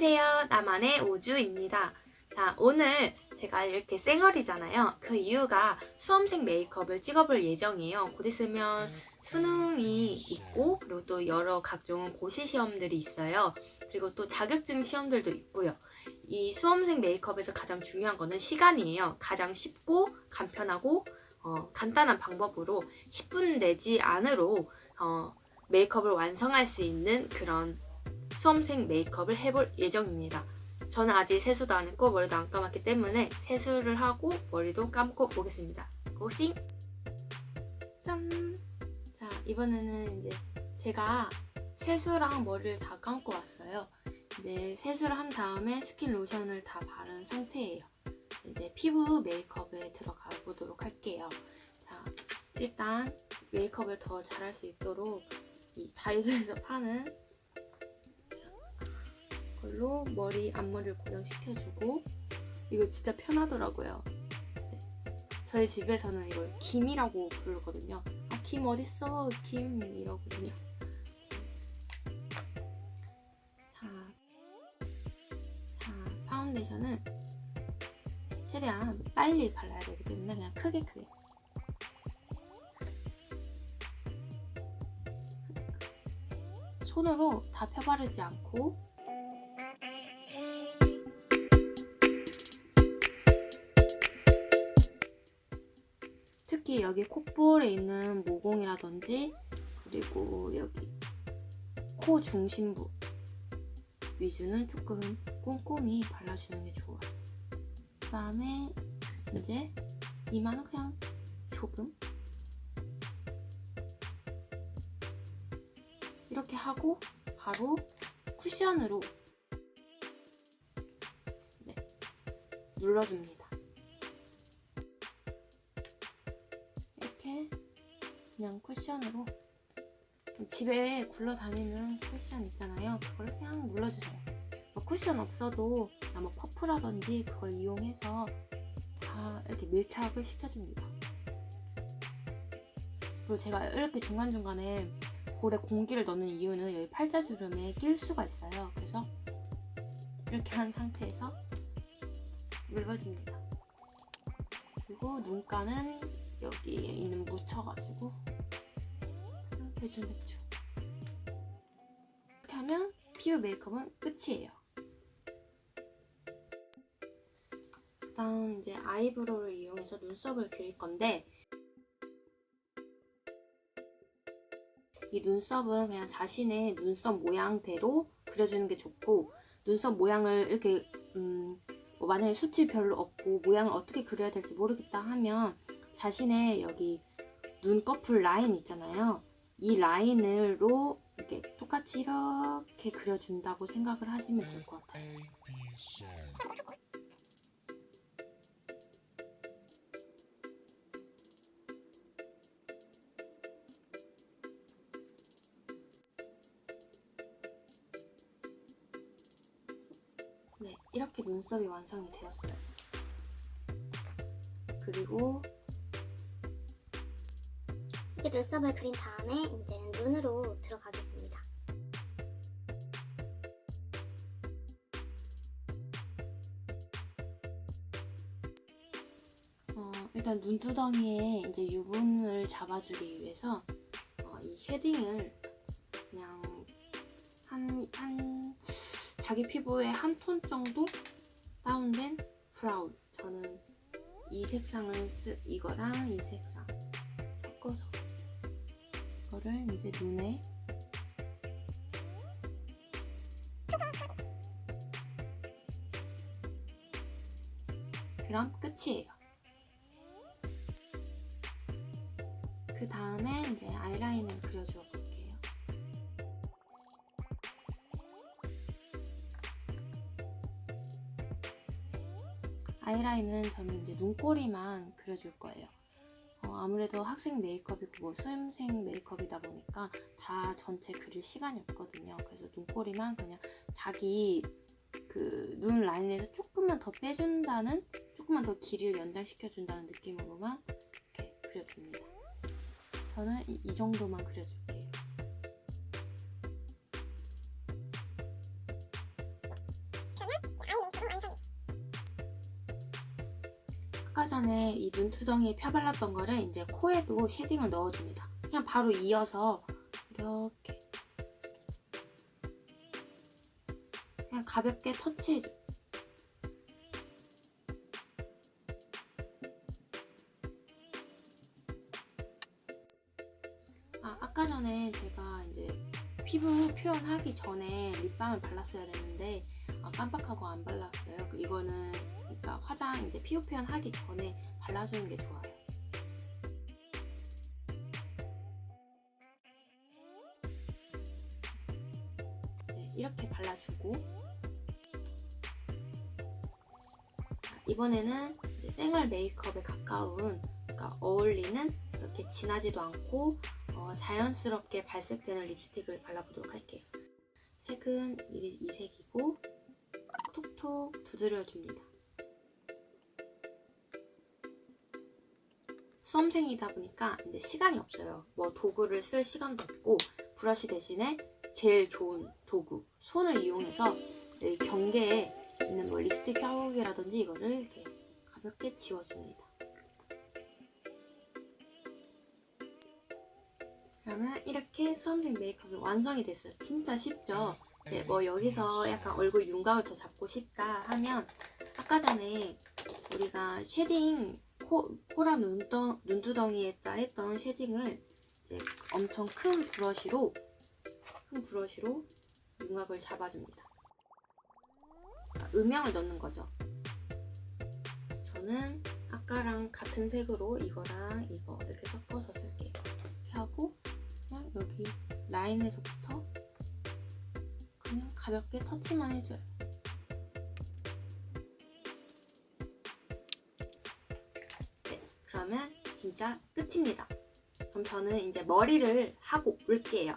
안녕하세요. 나만의 우주입니다. 자, 오늘 제가 이렇게 쌩얼이잖아요. 그 이유가 수험생 메이크업을 찍어볼 예정이에요. 곧 있으면 수능이 있고, 그리고 또 여러 각종 고시 시험들이 있어요. 그리고 또 자격증 시험들도 있고요. 이 수험생 메이크업에서 가장 중요한 거는 시간이에요. 가장 쉽고 간편하고 어, 간단한 방법으로 10분 내지 안으로 어, 메이크업을 완성할 수 있는 그런 수험생 메이크업을 해볼 예정입니다. 저는 아직 세수도 안 했고 머리도 안 감았기 때문에 세수를 하고 머리도 감고 보겠습니다. 고싱! 짠! 자, 이번에는 이제 제가 세수랑 머리를 다 감고 왔어요. 이제 세수를 한 다음에 스킨 로션을 다 바른 상태예요. 이제 피부 메이크업에 들어가 보도록 할게요. 자, 일단 메이크업을 더 잘할 수 있도록 이 다이소에서 파는 걸로 머리 앞머리를 고정시켜주고 이거 진짜 편하더라고요. 네. 저희 집에서는 이걸 김이라고 부르거든요. 아, 김 어딨어? 김 이러거든요. 자, 자 파운데이션은 최대한 빨리 발라야 되기 때문에 그냥 크게 크게. 손으로 다 펴바르지 않고 특히 여기 콧볼에 있는 모공이라든지 그리고 여기 코 중심부 위주는 조금 꼼꼼히 발라주는 게 좋아요. 그 다음에 이제 이마는 그냥 조금 이렇게 하고 바로 쿠션으로 네, 눌러줍니다. 그냥 쿠션으로 집에 굴러다니는 쿠션 있잖아요. 그걸 그냥 눌러주세요. 뭐 쿠션 없어도 뭐 퍼프라든지 그걸 이용해서 다 이렇게 밀착을 시켜줍니다. 그리고 제가 이렇게 중간중간에 볼에 공기를 넣는 이유는 여기 팔자주름에 낄 수가 있어요. 그래서 이렇게 한 상태에서 눌러줍니다. 그리고 눈가는 여기 있는 묻혀가지고 대충 대충 이렇게 하면 피부 메이크업은 끝이에요. 그다음 이제 아이브로우를 이용해서 눈썹을 그릴 건데 이 눈썹은 그냥 자신의 눈썹 모양대로 그려주는 게 좋고 눈썹 모양을 이렇게 음, 뭐 만약에 수치 별로 없고 모양을 어떻게 그려야 될지 모르겠다 하면 자신의 여기 눈꺼풀 라인 있잖아요. 이 라인으로 이렇게 똑같이 이렇게 그려준다고 생각을 하시면 될 것 같아요. 이렇게 눈썹이 완성이 되었어요. 그리고 이렇게 눈썹을 그린 다음에 이제는 눈으로 들어가겠습니다. 어, 일단 눈두덩이에 이제 유분을 잡아주기 위해서 어, 이 쉐딩을 그냥 한, 한 자기 피부에 한 톤 정도 다운된 브라운 저는 이 색상을 쓰 이거랑 이 색상 섞어서 이거를 이제 눈에 그럼 끝이에요. 그 다음에 이제 아이라인을 그려줘 아이라인은 저는 이제 눈꼬리만 그려줄 거예요. 어, 아무래도 학생 메이크업이고 뭐 수험생 메이크업이다 보니까 다 전체 그릴 시간이 없거든요. 그래서 눈꼬리만 그냥 자기 그 눈 라인에서 조금만 더 빼준다는, 조금만 더 길이를 연장시켜준다는 느낌으로만 이렇게 그려줍니다. 저는 이, 이 정도만 그려줄게요. 아 까 전에 이 눈두덩이에 펴발랐던 거를 이제 코에도 쉐딩을 넣어줍니다. 그냥 바로 이어서 이렇게 그냥 가볍게 터치해줘. 아, 아까 전에 제가 이제 피부 표현하기 전에 립밤을 발랐어야 되는데 아, 깜빡하고 안 발랐어요. 그 이거는 그러니까 화장 이제 피부 표현 하기 전에 발라주는 게 좋아요. 네, 이렇게 발라주고 자, 이번에는 생얼 메이크업에 가까운 그러니까 어울리는 이렇게 진하지도 않고 어, 자연스럽게 발색되는 립스틱을 발라보도록 할게요. 색은 이, 이 색이고 톡톡 두드려줍니다. 수험생이다 보니까 이제 시간이 없어요. 뭐 도구를 쓸 시간도 없고 브러쉬 대신에 제일 좋은 도구 손을 이용해서 여기 경계에 있는 뭐 립스틱 자국이라든지 이거를 이렇게 가볍게 지워줍니다. 그러면 이렇게 수험생 메이크업이 완성이 됐어요. 진짜 쉽죠? 네, 뭐 여기서 약간 얼굴 윤곽을 더 잡고 싶다 하면 아까 전에 우리가 쉐딩 코, 코랑 눈덩, 눈두덩이에다 했던 쉐딩을 이제 엄청 큰 브러쉬로 큰 브러쉬로 윤곽을 잡아줍니다. 음영을 넣는 거죠. 저는 아까랑 같은 색으로 이거랑 이거 이렇게 섞어서 쓸게요. 이렇게 하고 그냥 여기 라인에서부터 그냥 가볍게 터치만 해줘요. 네, 그러면 진짜 끝입니다. 그럼 저는 이제 머리를 하고 올게요.